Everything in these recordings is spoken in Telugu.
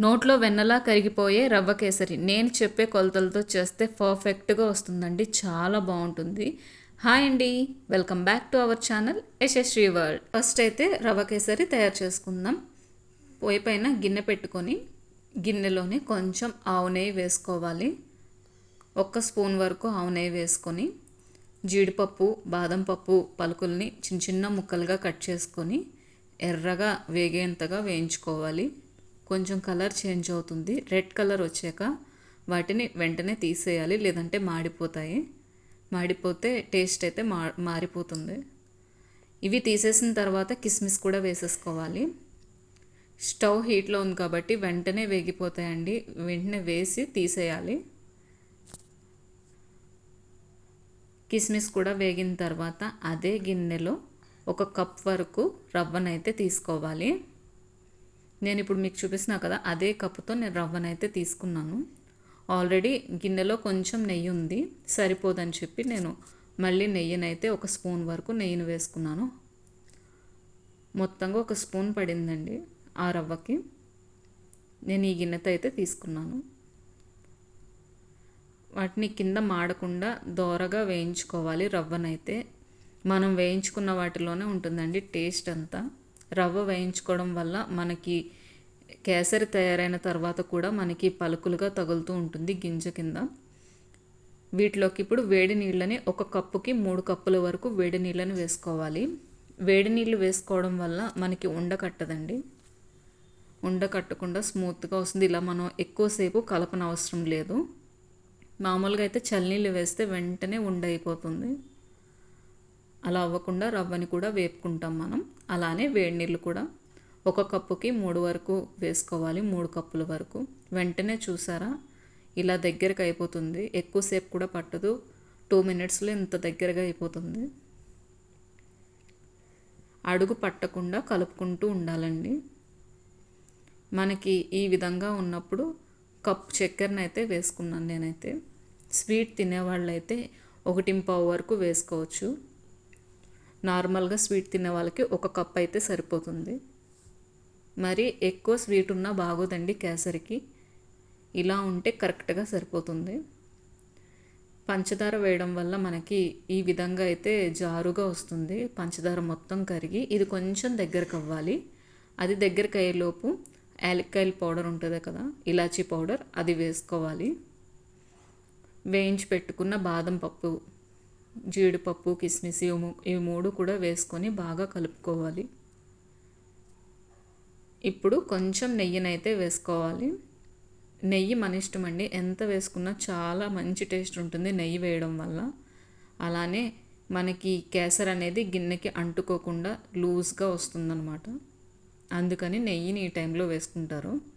నోట్లో వెన్నలా కరిగిపోయే రవ్వ కేసరి. నేను చెప్పే కొలతలతో చేస్తే పర్ఫెక్ట్గా వస్తుందండి. చాలా బాగుంటుంది. హాయ్ అండి. Welcome back to our channel Yashaswi world. First అయితే రవ్వ కేసరి తయారు చేసుకుందాం. పోయి పైన గిన్నె పెట్టుకొని గిన్నెలోనే కొంచెం ఆవు నెయ్యి వేసుకోవాలి. ఒక్క స్పూన్ వరకు ఆవు నెయ్యి వేసుకొని జీడిపప్పు బాదం పప్పు పలుకుల్ని చిన్న చిన్న ముక్కలుగా కట్ చేసుకొని ఎర్రగా వేగేంతగా వేయించుకోవాలి. కొంచెం కలర్ చేంజ్ అవుతుంది. రెడ్ కలర్ వచ్చాక వాటిని వెంటనే తీసేయాలి లేదంటే మాడిపోతాయి. మాడిపోతే టేస్ట్ అయితే మా మారిపోతుంది. ఇవి తీసేసిన తర్వాత కిస్మిస్ కూడా వేసేసుకోవాలి. స్టవ్ హీట్లో ఉంది కాబట్టి వెంటనే వేగిపోతాయండి. వెంటనే వేసి తీసేయాలి. కిస్మిస్ కూడా వేగిన తర్వాత అదే గిన్నెలో ఒక కప్ వరకు రవ్వనైతే తీసుకోవాలి. నేను ఇప్పుడు మీకు చూపిస్తున్నా కదా అదే కప్పుతో నేను రవ్వనైతే తీసుకున్నాను. ఆల్రెడీ గిన్నెలో కొంచెం నెయ్యి ఉంది సరిపోదని చెప్పి నేను మళ్ళీ నెయ్యినైతే ఒక స్పూన్ వరకు నెయ్యిని వేసుకున్నాను. మొత్తంగా ఒక స్పూన్ పడిందండి ఆ రవ్వకి. నేను ఈ గిన్నెతో అయితే తీసుకున్నాను. వాటిని కింద మాడకుండా దోరగా వేయించుకోవాలి రవ్వనైతే. మనం వేయించుకున్న వాటిలోనే ఉంటుందండి టేస్ట్ అంతా. రవ్వ వేయించుకోవడం వల్ల మనకి కేసరి తయారైన తర్వాత కూడా మనకి పలుకులుగా తగులుతూ ఉంటుంది గింజ కింద. వీటిలోకి ఇప్పుడు వేడి నీళ్ళని ఒక కప్పుకి మూడు కప్పుల వరకు వేడి నీళ్ళని వేసుకోవాలి. వేడి నీళ్ళు వేసుకోవడం వల్ల మనకి ఉండ కట్టదండి. ఉండ కట్టకుండా స్మూత్గా వస్తుంది. ఇలా మనం ఎక్కువసేపు కలపన అవసరం లేదు. మామూలుగా అయితే చల్లనీళ్ళు వేస్తే వెంటనే ఉండ అయిపోతుంది. అలా అవ్వకుండా రవ్వని కూడా వేపుకుంటాం మనం. అలానే వేడి నీళ్ళు కూడా ఒక కప్పుకి మూడు వరకు వేసుకోవాలి మూడు కప్పుల వరకు. వెంటనే చూసారా? ఇలా దగ్గరకు అయిపోతుంది. ఎక్కువసేపు కూడా పట్టదు. టూ మినిట్స్లో ఇంత దగ్గరగా అయిపోతుంది. అడుగు పట్టకుండా కలుపుకుంటూ ఉండాలండి. మనకి ఈ విధంగా ఉన్నప్పుడు కప్ చక్కెరని అయితే వేసుకున్నాను నేనైతే. స్వీట్ తినేవాళ్ళైతే అయితే ఒకటి పావు వరకు వేసుకోవచ్చు. నార్మల్గా స్వీట్ తినే వాళ్ళకి ఒక కప్ అయితే సరిపోతుంది. మరి ఎక్కువ స్వీట్ ఉన్నా బాగోదండి కేసరికి. ఇలా ఉంటే కరెక్ట్గా సరిపోతుంది. పంచదార వేయడం వల్ల మనకి ఈ విధంగా అయితే జారుగా వస్తుంది. పంచదార మొత్తం కరిగి ఇది కొంచెం దగ్గరకు అవ్వాలి. అది దగ్గరకు అయ్యేలోపు యాలక్కాయల పౌడర్ ఉంటుంది కదా ఇలాచీ పౌడర్ అది వేసుకోవాలి. వేయించి పెట్టుకున్న బాదం పప్పు జీడిపప్పు కిస్మిస్ ఇవి మూడు కూడా వేసుకొని బాగా కలుపుకోవాలి. ఇప్పుడు కొంచెం నెయ్యినైతే వేసుకోవాలి. నెయ్యి మన ఇష్టం అండి. ఎంత వేసుకున్నా చాలా మంచి టేస్ట్ ఉంటుంది నెయ్యి వేయడం వల్ల. అలానే మనకి కేసర్ అనేది గిన్నెకి అంటుకోకుండా లూజ్గా వస్తుందన్నమాట. అందుకని నెయ్యిని ఈ టైంలో వేసుకుంటారు.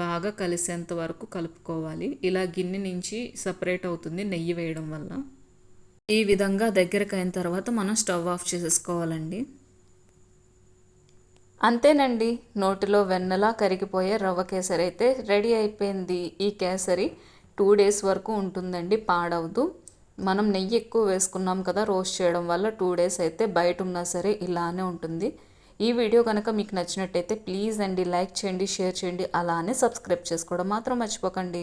బాగా కలిసేంత వరకు కలుపుకోవాలి. ఇలా గిన్నె నుంచి సపరేట్ అవుతుంది నెయ్యి వేయడం వల్ల. ఈ విధంగా దగ్గరకు అయిన తర్వాత మనం స్టవ్ ఆఫ్ చేసేసుకోవాలండి. అంతేనండి నోటిలో వెన్నలా కరిగిపోయే రవ్వ కేసరి అయితే రెడీ అయిపోయింది. ఈ కేసరి టూ డేస్ వరకు ఉంటుందండి పాడవదు. మనం నెయ్యి ఎక్కువ వేసుకున్నాం కదా రోస్ట్ చేయడం వల్ల టూ డేస్ అయితే బయట ఉన్నా సరే ఇలానే ఉంటుంది. ఈ వీడియో కనుక మీకు నచ్చినట్టయితే ప్లీజ్ అండి లైక్ చేయండి షేర్ చేయండి అలానే సబ్స్క్రైబ్ చేసుకోవడం మాత్రం మర్చిపోకండి.